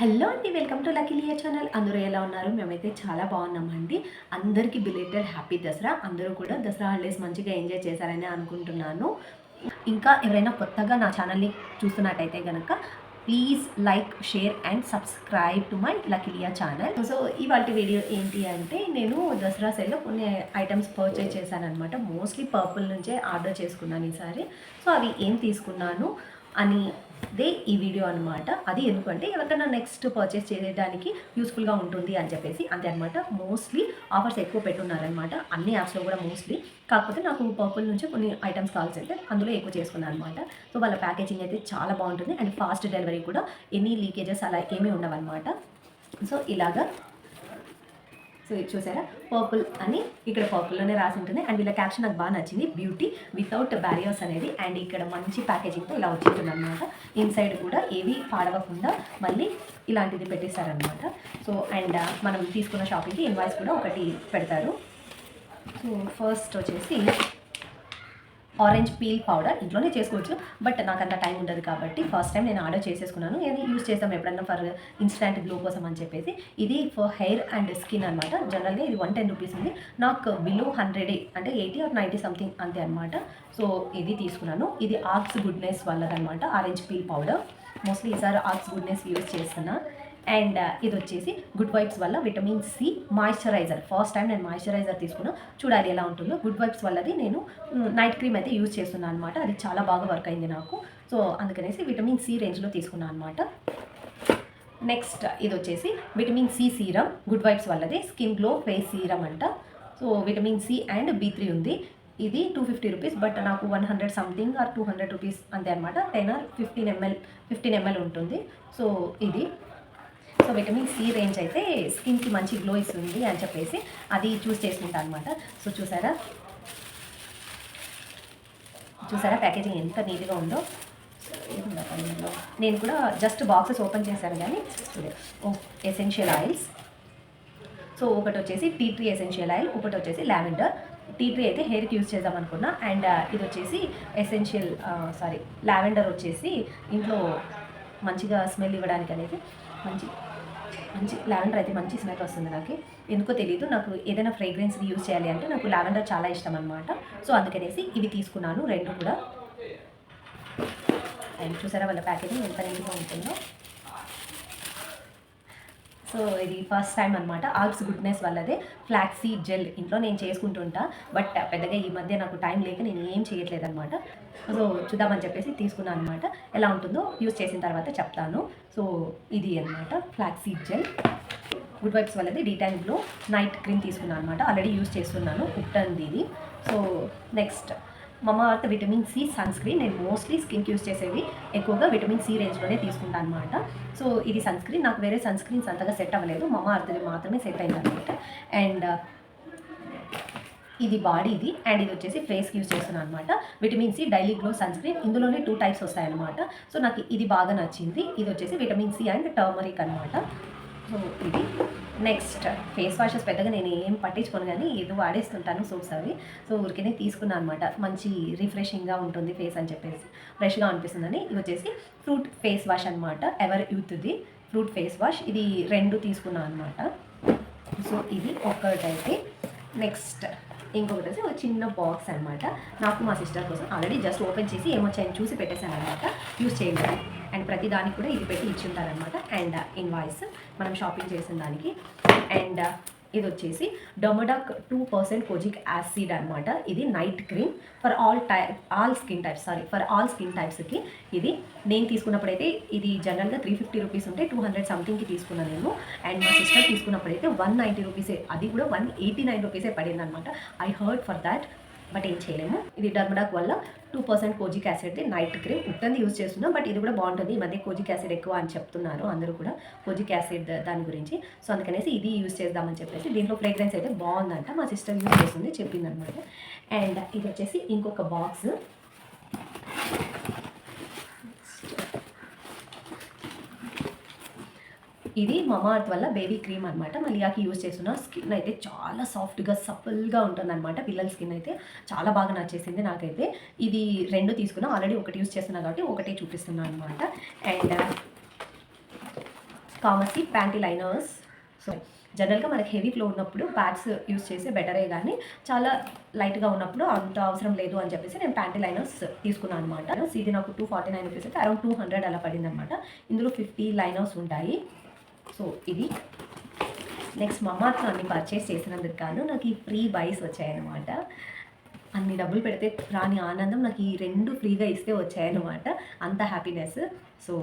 Hello అండి welcome to లకిలియా channel. అందరూ ఎలా ఉన్నారు? మేమైతే చాలా బాగున్నామండి. అందరికీ బిలేటెడ్ హ్యాపీ దసరా. అందరూ కూడా దసరా హాలిడేస్ మంచిగా ఎంజాయ్ చేశారని అనుకుంటున్నాను. ఇంకా ఎవరైనా కొత్తగా నా ఛానల్ని చూస్తున్నట్టయితే కనుక please like share and subscribe to my Lakiliya channel. So ఇవాళ వీడియో ఏంటి అంటే నేను దసరా సైడ్లో కొన్ని ఐటమ్స్ పర్చేజ్ చేశాను అనమాట మోస్ట్లీ పర్పుల్ నుంచే ఆర్డర్ చేసుకున్నాను ఈసారి. సో అవి ఏం తీసుకున్నాను అని దే ఈ వీడియో అనమాట అది ఎందుకంటే ఎవరికైనా నెక్స్ట్ పర్చేస్ చేయడానికి యూస్ఫుల్గా ఉంటుంది అని చెప్పేసి అంతే అనమాట మోస్ట్లీ ఆఫర్స్ ఎక్కువ పెట్టున్నారనమాట అన్ని యాప్స్లో కూడా మోస్ట్లీ కాకపోతే నాకు పర్పుల్ నుంచి కొన్ని ఐటమ్స్ కావాల్సి అయితే అందులో ఎక్కువ చేసుకున్నాను అనమాట సో వాళ్ళ ప్యాకేజింగ్ అయితే చాలా బాగుంటుంది. అండ్ ఫాస్ట్ డెలివరీ కూడా ఎనీ లీకేజెస్ అలా ఏమీ ఉండవన్నమాట. సో ఇలాగా సో ఇది చూసారా? పర్పుల్ అని ఇక్కడ పర్పుల్లోనే రాసి ఉంటుంది. అండ్ వీళ్ళ క్యాప్షన్ నాకు బాగా నచ్చింది. బ్యూటీ వితౌట్ బ్యారియర్స్ అనేది. అండ్ ఇక్కడ మంచి ప్యాకేజింగ్తో ఇలా వచ్చింటుంది అనమాట ఇన్సైడ్ కూడా ఏవి పాడవకుండా మళ్ళీ ఇలాంటిది పెట్టేశారనమాట సో అండ్ uh, మనం తీసుకున్న షాపింగ్కి ఇన్వాయిస్ కూడా ఒకటి పెడతారు. సో ఫస్ట్ వచ్చేసి ఆరెంజ్ పీల్ పౌడర్ ఇంట్లోనే చేసుకోవచ్చు. బట్ నాకు అంత టైం ఉండదు కాబట్టి ఫస్ట్ టైం నేను ఆర్డర్ చేసేసుకున్నాను. ఇది యూస్ చేస్తాం ఎప్పుడన్నా ఫర్ ఇన్స్టాంట్ గ్లో కోసం అని చెప్పేసి. ఇది ఫర్ హెయిర్ అండ్ స్కిన్ అనమాట జనరల్గా ఇది వన్ టెన్ రూపీస్ ఉంది. నాకు బిలో హండ్రెడ్ అంటే ఎయిటీ ఆర్ నైంటీ సంథింగ్ అంతే అనమాట సో ఇది తీసుకున్నాను. ఇది ఆర్క్స్ గుడ్నెస్ వల్లదనమాట ఆరెంజ్ పీల్ పౌడర్. మోస్ట్లీ ఈసారి ఆర్క్స్ గుడ్నెస్ యూస్ చేస్తున్నా. అండ్ uh, ఇది వచ్చేసి గుడ్ వైబ్స్ వల్ల vitamin C moisturizer. First time నేను మాయిశ్చరైజర్ తీసుకున్నా. చూడాలి ఎలా ఉంటుందో. గుడ్ వైబ్స్ వల్లది నేను నైట్ క్రీమ్ అయితే యూజ్ చేస్తున్నాను అనమాట అది చాలా బాగా వర్క్ అయింది నాకు. సో అందుకనేసి విటమిన్ సి రేంజ్లో తీసుకున్నాను అనమాట నెక్స్ట్ ఇది వచ్చేసి vitamin C serum. Good vibes వల్లది. Skin glow face serum అంట. So vitamin C and B three ఉంది. ఇది టూ ఫిఫ్టీ రూపీస్ బట్ నాకు one hundred something or two hundred rupees అంతే అనమాట ten or fifteen ML fifteen ML ఉంటుంది. So ఇది. So vitamin C range అయితే స్కిన్కి మంచి గ్లో ఇస్తుంది అని చెప్పేసి అది చూస్ చేసుకుంటా అనమాట సో చూసారా? చూసారా ప్యాకేజింగ్ ఎంత నీట్గా ఉందో? నేను కూడా జస్ట్ బాక్సెస్ ఓపెన్ చేశాను కానీ ఓ ఎసెన్షియల్ ఆయిల్స్ సో ఒకటి వచ్చేసి టీ ట్రీ ఎసెన్షియల్ ఆయిల్ ఒకటి వచ్చేసి లావెండర్ టీ ట్రీ అయితే హెయిర్కి యూజ్ చేద్దాం అనుకున్నా. అండ్ uh, ఇది వచ్చేసి ఎసెన్షియల్ సారీ లావెండర్ వచ్చేసి ఇంట్లో మంచిగా స్మెల్ ఇవ్వడానికి అనేది మంచి మంచి లావెండర్ అయితే మంచి స్మెల్ వస్తుంది నాకు. ఎందుకో తెలియదు నాకు ఏదైనా ఫ్రేగ్రెన్స్ యూజ్ చేయాలి అంటే నాకు లావెండర్ చాలా ఇష్టం అనమాట సో అందుకనేసి ఇవి తీసుకున్నాను రెండు కూడా. అండ్ చూసారా వాళ్ళ ప్యాకేజింగ్ ఎంత నీట్గా ఉంటుందో. సో ఇది ఫస్ట్ టైం అనమాట ఆర్క్స్ గుడ్నెస్ వల్లదే ఫ్లాక్సీ జెల్ ఇంట్లో నేను చేసుకుంటుంటా. బట్ పెద్దగా ఈ మధ్య నాకు టైం లేక నేను ఏం చేయట్లేదు అనమాట సో చూద్దామని చెప్పేసి తీసుకున్నాను అనమాట ఎలా ఉంటుందో యూజ్ చేసిన తర్వాత చెప్తాను. సో ఇది అనమాట ఫ్లాక్సీ జెల్ గుడ్ వైబ్స్ వల్లది డీ గ్లో నైట్ క్రీమ్ తీసుకున్నాను అనమాట ఆల్రెడీ యూజ్ చేస్తున్నాను. ఉట్టంది ఇది సో నెక్స్ట్ మమ విటమిన్ సి సన్ స్క్రీన్ నేను మోస్ట్లీ స్కిన్కి యూస్ చేసేవి ఎక్కువగా విటమిన్ సి రేంజ్లోనే తీసుకుంటాను అనమాట సో ఇది సన్ స్క్రీన్ నాకు వేరే సన్ స్క్రీన్స్ అంతగా సెట్ అవ్వలేదు. మమ మాత్రమే సెట్ అయింది అనమాట అండ్ ఇది బాడీది అండ్ ఇది వచ్చేసి ఫేస్కి యూజ్ చేస్తున్నాను అనమాట vitamin C daily glow sunscreen ఇందులోనే టూ టైప్స్ వస్తాయన్నమాట. సో నాకు ఇది బాగా నచ్చింది. ఇది వచ్చేసి విటమిన్ సి అండ్ టర్మరిక్ అనమాట ఇది నెక్స్ట్. ఫేస్ వాషెస్ పెద్దగా నేను ఏం పట్టించుకోను కానీ ఏదో వాడేస్తుంటాను సోప్స్ అవి. సో ఊరికే తీసుకున్నాను అనమాట మంచి రిఫ్రెషింగ్గా ఉంటుంది ఫేస్ అని చెప్పేసి. ఫ్రెష్గా అనిపిస్తుందని. ఇది వచ్చేసి ఫ్రూట్ ఫేస్ వాష్ అనమాట ఎవర్ యూత్ది ఫ్రూట్ ఫేస్ వాష్ ఇది రెండు తీసుకున్నాను అనమాట సో ఇది ఒక్కటైతే. నెక్స్ట్ ఇంకొకటి వచ్చి ఒక చిన్న బాక్స్ అనమాట నాకు మా సిస్టర్ కోసం ఆల్రెడీ జస్ట్ ఓపెన్ చేసి ఏమొచ్చాయని చూసి పెట్టేశాను అనమాట యూస్ చేయండి. అండ్ ప్రతి దానికి కూడా ఇది పెట్టి ఇచ్చి ఉంటారనమాట అండ్ ఇన్వాయిస్ మనం షాపింగ్ చేసిన దానికి. అండ్ ఇది వచ్చేసి Dermadoc two percent kojic acid అనమాట ఇది night cream for all type all skin types sorry for all skin టైప్స్కి ఇది. నేను తీసుకున్నప్పుడైతే ఇది జనరల్గా త్రీ ఫిఫ్టీ రూపీస్ ఉంటే టూ హండ్రెడ్ సంథింగ్కి తీసుకున్నాను నేను. అండ్ మా సిస్టర్ తీసుకున్నప్పుడైతే వన్ నైంటీ రూపీసే అది కూడా వన్ ఎయిటీ నైన్ రూపీసే పడింది అనమాట I heard for that. But ఏం చేయలేము. ఇది డర్మడాక్ వల్ల టూ పర్సెంట్ కోజిక్ యాసిడ్ది నైట్ క్రీమ్ ఉంటుంది యూజ్ చేస్తున్నాం. బట్ ఇది కూడా బాగుంటుంది. ఈ మధ్య కోజిక్ యాసిడ్ ఎక్కువ అని చెప్తున్నారు అందరూ కూడా. కోజిక్ యాసిడ్ దాని గురించి. సో అందుకనేసి ఇది యూజ్ చేద్దామని చెప్పేసి దీంట్లో ఫ్రేగ్రెన్స్ అయితే బాగుందంట. మా సిస్టర్ యూజ్ చేస్తుంది చెప్పింది అనమాట అండ్ ఇది వచ్చేసి ఇంకొక బాక్స్. ఇది మమార్త్ వల్ల బేబీ క్రీమ్ అనమాట మలియాకి యూజ్ చేస్తున్న స్కిన్ అయితే చాలా సాఫ్ట్గా సఫల్గా ఉంటుంది అనమాట పిల్లల స్కిన్ అయితే చాలా బాగా నచ్చేసింది నాకైతే. ఇది రెండు తీసుకున్నా ఆల్రెడీ ఒకటి యూజ్ చేస్తున్నా కాబట్టి ఒకటే చూపిస్తున్నాను అనమాట and uh, Carmesi panty liners so జనరల్గా మనకి హెవీ ఫ్లో ఉన్నప్పుడు ప్యాడ్స్ యూస్ చేస్తే బెటరే కానీ చాలా లైట్గా ఉన్నప్పుడు అంత అవసరం లేదు అని చెప్పేసి నేను ప్యాంటీ లైనర్స్ తీసుకున్నాను అనమాట ఇది నాకు టూ ఫార్టీ నైన్ రూపీస్ అయితే అరౌండ్ టూ హండ్రెడ్ అలా పడింది అనమాట ఇందులో ఫిఫ్టీ లైనర్స్ ఉంటాయి. సో ఇది నెక్స్ట్ మమాతో అన్ని పర్చేస్ చేసినందుకు కాను నాకు ఈ ఫ్రీ బైస్ వచ్చాయన్నమాట. అన్ని డబ్బులు పెడితే రాని ఆనందం నాకు ఈ రెండు ఫ్రీగా ఇస్తే వచ్చాయన్నమాట. అంత హ్యాపీనెస్ సో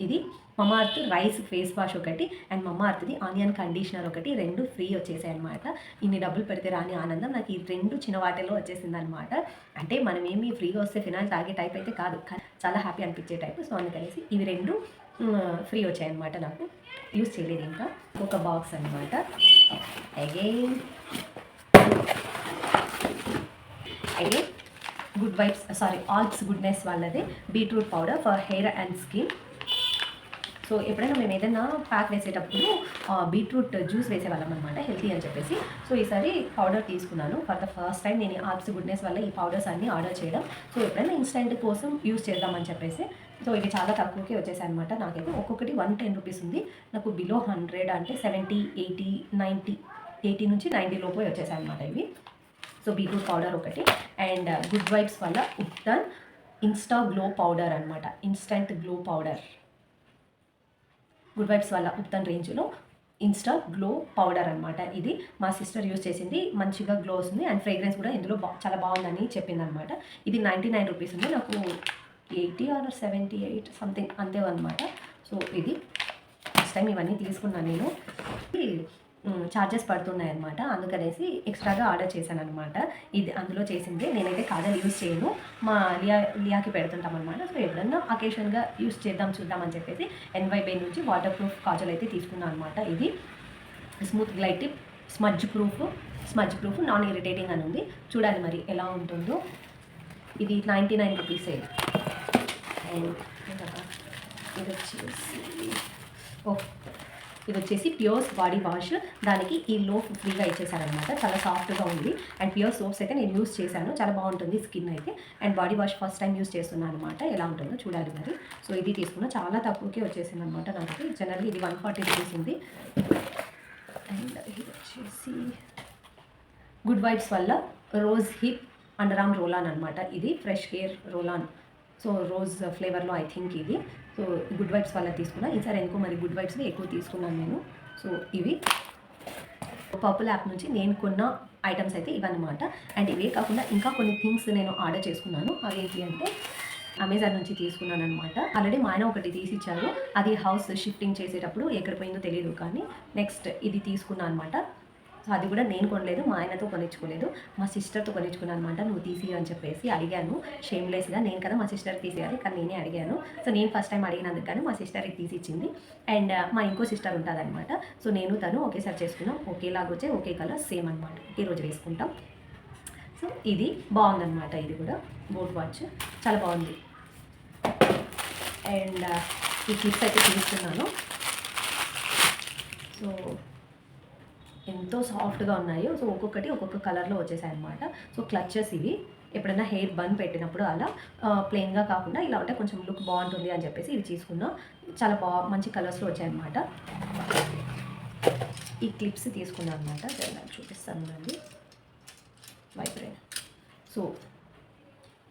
ఇది మమార్త్ రైస్ ఫేస్ వాష్ ఒకటి అండ్ మమ్మార్త్ది ఆనియన్ కండిషనర్ ఒకటి రెండు ఫ్రీ వచ్చేసాయి అనమాట ఇన్ని డబ్బులు పెడితే రాని ఆనందం నాకు ఈ రెండు చిన్న వాటిలో వచ్చేసింది అనమాట అంటే మనం ఏమి ఫ్రీగా వస్తే ఫినాయిల్ తాగే టైప్ అయితే కాదు కానీ చాలా హ్యాపీ అనిపించే టైప్. సో అందుకనేసి ఇవి రెండు ఫ్రీ వచ్చాయన్నమాట నాకు. యూస్ చేయలేదు ఇంకా. ఒక బాక్స్ అనమాట again again good vibes sorry ఆల్స్ goodness వాళ్ళది. Beetroot powder for hair and skin so ఎప్పుడైనా మేము ఏదైనా ప్యాక్ వేసేటప్పుడు బీట్రూట్ జ్యూస్ వేసేవాళ్ళం అనమాట హెల్తీ అని చెప్పేసి. సో ఈసారి పౌడర్ తీసుకున్నాను. ఫర్ ద ఫస్ట్ టైం నేను ఆప్స్ గుడ్నెస్ వల్ల ఈ పౌడర్స్ అన్ని ఆర్డర్ చేయడం. సో ఎప్పుడైనా ఇన్స్టెంట్ కోసం యూస్ చేద్దామని చెప్పేసి. సో ఇవి చాలా తక్కువకే వచ్చేసాయి అనమాట నాకైతే ఒక్కొక్కటి వన్ టెన్ రూపీస్ ఉంది. నాకు బిలో హండ్రెడ్ అంటే సెవెంటీ ఎయిటీ నైంటీ ఎయిటీ నుంచి నైంటీ లోపే వచ్చేసాయి అనమాట ఇవి. సో బీట్రూట్ పౌడర్ ఒకటి. అండ్ గుడ్ వైబ్స్ వల్ల ఉప్టన్ ఇన్స్టా గ్లో పౌడర్ అనమాట instant glow powder. Good vibes వల్ల ఉప్తన్ రేంజ్లో ఇన్స్టా గ్లో పౌడర్ అనమాట ఇది. మా సిస్టర్ యూస్ చేసింది. మంచిగా గ్లో వస్తుంది. అండ్ ఫ్రేగ్రెన్స్ కూడా ఇందులో బా చాలా బాగుందని చెప్పింది అనమాట ఇది నైంటీ నైన్ రూపీస్ ఉంది. నాకు eighty or seventy eight something అంతే అనమాట సో ఇది ఫస్ట్ టైం ఇవన్నీ తీసుకున్నాను నేను. ఛార్జెస్ పడుతున్నాయి అనమాట అందుకనేసి ఎక్స్ట్రాగా ఆర్డర్ చేశాను అనమాట ఇది అందులో చేసింది. నేనైతే కాజల్ యూస్ చేయను. మా లియా లియాకి పెడుతుంటాం అనమాట సో ఎప్పుడన్నా అకేషన్గా యూస్ చేద్దాం చూద్దామని చెప్పేసి ఎన్వైబై నుంచి వాటర్ ప్రూఫ్ కాజల్ అయితే తీసుకున్నాను అనమాట ఇది. Smooth glide tip smudge proof smudge proof non irritating అని ఉంది. చూడాలి మరి ఎలా ఉంటుందో. ఇది నైంటీ నైన్ రూపీసే అండ్ ఇది వచ్చేసి ఓ ఇది వచ్చేసి ప్యూర్స్ బాడీ వాష్ దానికి ఈ లోఫ్ ఫ్రీగా ఇచ్చేసారనమాట చాలా సాఫ్ట్గా ఉంది. అండ్ ప్యూర్ సోప్స్ అయితే నేను యూస్ చేశాను. చాలా బాగుంటుంది స్కిన్ అయితే. And body wash first time use చేస్తున్నాను అనమాట ఎలా ఉంటుందో చూడాలి మరి. సో ఇది తీసుకున్న చాలా తక్కువకే వచ్చేసింది అనమాట నాకు జనరల్గా ఇది వన్ ఫార్టీ రూపీస్ ఉంది. అండ్ ఇది వచ్చేసి గుడ్ వైబ్స్ వల్ల rose hip underarm roll on అనమాట. ఇది fresh hair roll on so rose ఫ్లేవర్లో I think ఇది సో గుడ్ వైబ్స్ వల్ల తీసుకున్నా. ఈసారి ఎందుకో మరి గుడ్ వైబ్స్ని ఎక్కువ తీసుకున్నాను నేను. సో ఇవి. పర్పుల్ యాప్ నుంచి నేను కొన్న ఐటమ్స్ అయితే ఇవన్నమాట. అండ్ ఇవే కాకుండా ఇంకా కొన్ని థింగ్స్ నేను ఆర్డర్ చేసుకున్నాను. అవి ఏంటి అంటే అమెజాన్ నుంచి తీసుకున్నాను అనమాట ఆల్రెడీ మా ఆయన ఒకటి తీసి ఇచ్చారు. అది హౌస్ షిఫ్టింగ్ చేసేటప్పుడు ఎక్కడ పోయిందో తెలియదు కానీ నెక్స్ట్ ఇది తీసుకున్నాను అనమాట సో అది కూడా నేను కొనలేదు మా ఆయనతో కొనిచ్చుకోలేదు. మా సిస్టర్తో కొనిచ్చుకున్నాను అనమాట నువ్వు తీసి అని చెప్పేసి అడిగాను. షేమ్లెస్గా నేను కదా మా సిస్టర్ తీసేయాలి కానీ నేనే అడిగాను. సో నేను ఫస్ట్ టైం అడిగినందుకు కానీ మా సిస్టర్కి తీసి ఇచ్చింది అండ్ మా ఇంకో సిస్టర్ ఉంటుందన్నమాట. సో నేను తను ఒకేసారి చేసుకున్నాం. ఒకేలాగా వచ్చే ఒకే కలర్ సేమ్ అనమాట ఈరోజు వేసుకుంటాం. సో ఇది బాగుందన్నమాట ఇది కూడా. బోట్ వాచ్ చాలా బాగుంది. అండ్ ఈ క్లిప్స్ అయితే తీసుకున్నాను. సో ఎంతో సాఫ్ట్గా ఉన్నాయి సో ఒక్కొక్కటి ఒక్కొక్క కలర్లో వచ్చేసాయి అనమాట సో క్లచెస్ ఇవి. ఎప్పుడైనా హెయిర్ బన్ పెట్టినప్పుడు అలా ప్లెయిన్గా కాకుండా ఇలా ఉంటే కొంచెం లుక్ బాగుంటుంది అని చెప్పేసి ఇవి తీసుకున్నాం. చాలా బా మంచి కలర్స్లో వచ్చాయన్నమాట. ఈ క్లిప్స్ తీసుకున్నాను అనమాట నాకు చూపిస్తాను అండి వైబ్రేట్. సో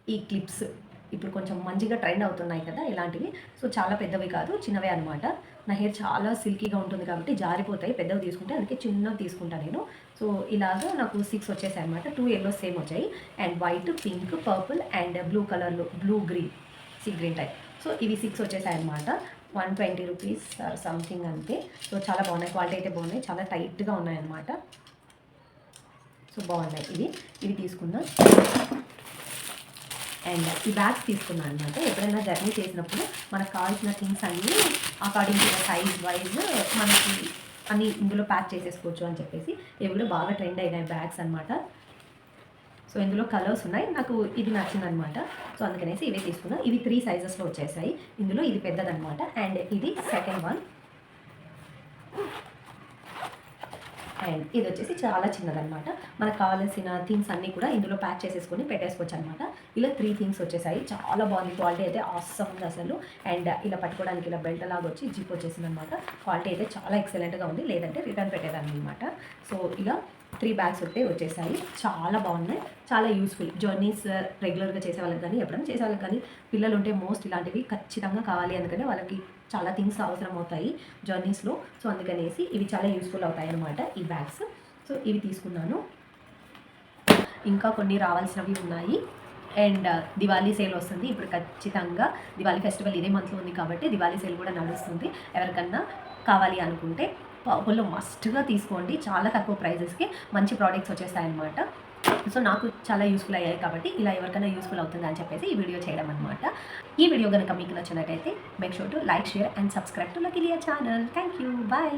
ఈ క్లిప్స్. ఇప్పుడు కొంచెం మంచిగా ట్రెండ్ అవుతున్నాయి కదా ఇలాంటివి. సో చాలా పెద్దవి కాదు చిన్నవే అనమాట నా హెయిర్ చాలా సిల్కీగా ఉంటుంది కాబట్టి జారిపోతాయి. పెద్దవి తీసుకుంటే అందుకే చిన్నవి తీసుకుంటాను నేను. సో ఇలాగా నాకు సిక్స్ వచ్చేసాయి అనమాట టూ ఎల్లో సేమ్ వచ్చాయి. And white pink purple and blue కలర్లో blue green sea green type so ఇవి సిక్స్ వచ్చేసాయి అనమాట వన్ ట్వంటీ రూపీస్ సంథింగ్ అంతే. సో చాలా బాగున్నాయి. క్వాలిటీ అయితే బాగున్నాయి. చాలా టైట్గా ఉన్నాయన్నమాట సో బాగున్నాయి ఇవి. ఇవి తీసుకుందాం అండ్ ఈ బ్యాగ్స్ తీసుకున్నాను అనమాట ఎప్పుడైనా జర్నీ చేసినప్పుడు మనకు కావాల్సిన థింగ్స్ అన్నీ అకార్డింగ్ టు సైజ్ వైజ్ మనకి అన్ని ఇందులో ప్యాక్ చేసేసుకోవచ్చు అని చెప్పేసి ఇవి కూడా బాగా ట్రెండ్ అయినాయి బ్యాగ్స్ అనమాట సో ఇందులో కలర్స్ ఉన్నాయి. నాకు ఇది నచ్చింది అనమాట సో అందుకనేసి ఇవే తీసుకున్నాను ఇవి త్రీ సైజెస్లో వచ్చేసాయి. ఇందులో ఇది పెద్దదనమాట అండ్ ఇది సెకండ్ వన్ అండ్ ఇది వచ్చేసి చాలా చిన్నదనమాట మనకు కావాల్సిన థింగ్స్ అన్నీ కూడా ఇందులో ప్యాక్ చేసేసుకొని పెట్టేసుకోవచ్చు అనమాట ఇలా త్రీ థింగ్స్ వచ్చేసాయి. చాలా బాగుంది. క్వాలిటీ అయితే అవసరం ఉంది అసలు. అండ్ ఇలా పట్టుకోవడానికి ఇలా బెల్ట్ లాగా వచ్చి జిప్ వచ్చేసింది అనమాట క్వాలిటీ అయితే చాలా ఎక్సలెంట్గా ఉంది. లేదంటే రిటర్న్ పెట్టేదాన్ని అనమాట సో ఇలా త్రీ బ్యాగ్స్ అయితే వచ్చేసాయి. చాలా బాగున్నాయి. చాలా యూస్ఫుల్. జర్నీస్ రెగ్యులర్గా చేసే వాళ్ళకి కానీ ఎప్పుడైనా చేసే వాళ్ళకి కానీ పిల్లలు ఉంటే మోస్ట్ ఇలాంటివి ఖచ్చితంగా కావాలి. ఎందుకంటే వాళ్ళకి చాలా థింగ్స్ అవసరం అవుతాయి జర్నీస్లో. సో అందుకనేసి ఇవి చాలా యూస్ఫుల్ అవుతాయి అనమాట ఈ బ్యాగ్స్. సో ఇవి తీసుకున్నాను. ఇంకా కొన్ని రావాల్సినవి ఉన్నాయి. అండ్ uh, దివాళీ సేల్ వస్తుంది. ఇప్పుడు ఖచ్చితంగా దివాళీ ఫెస్టివల్ ఇదే మంత్లో ఉంది కాబట్టి దివాళీ సేల్ కూడా నడుస్తుంది. ఎవరికన్నా కావాలి అనుకుంటే పర్పుల్లో మస్ట్గా తీసుకోండి. చాలా తక్కువ ప్రైజెస్కి మంచి ప్రోడక్ట్స్ వచ్చేస్తాయన్నమాట. సో నాకు చాలా యూస్ఫుల్ అయ్యాయి కాబట్టి ఇలా ఎవరికైనా యూస్ఫుల్ అవుతుంది అని చెప్పేసి ఈ వీడియో చేయడం అనమాట ఈ వీడియో కనుక మీకు నచ్చినట్టయితే make sure to like share and subscribe to Lakiliya channel thank you bye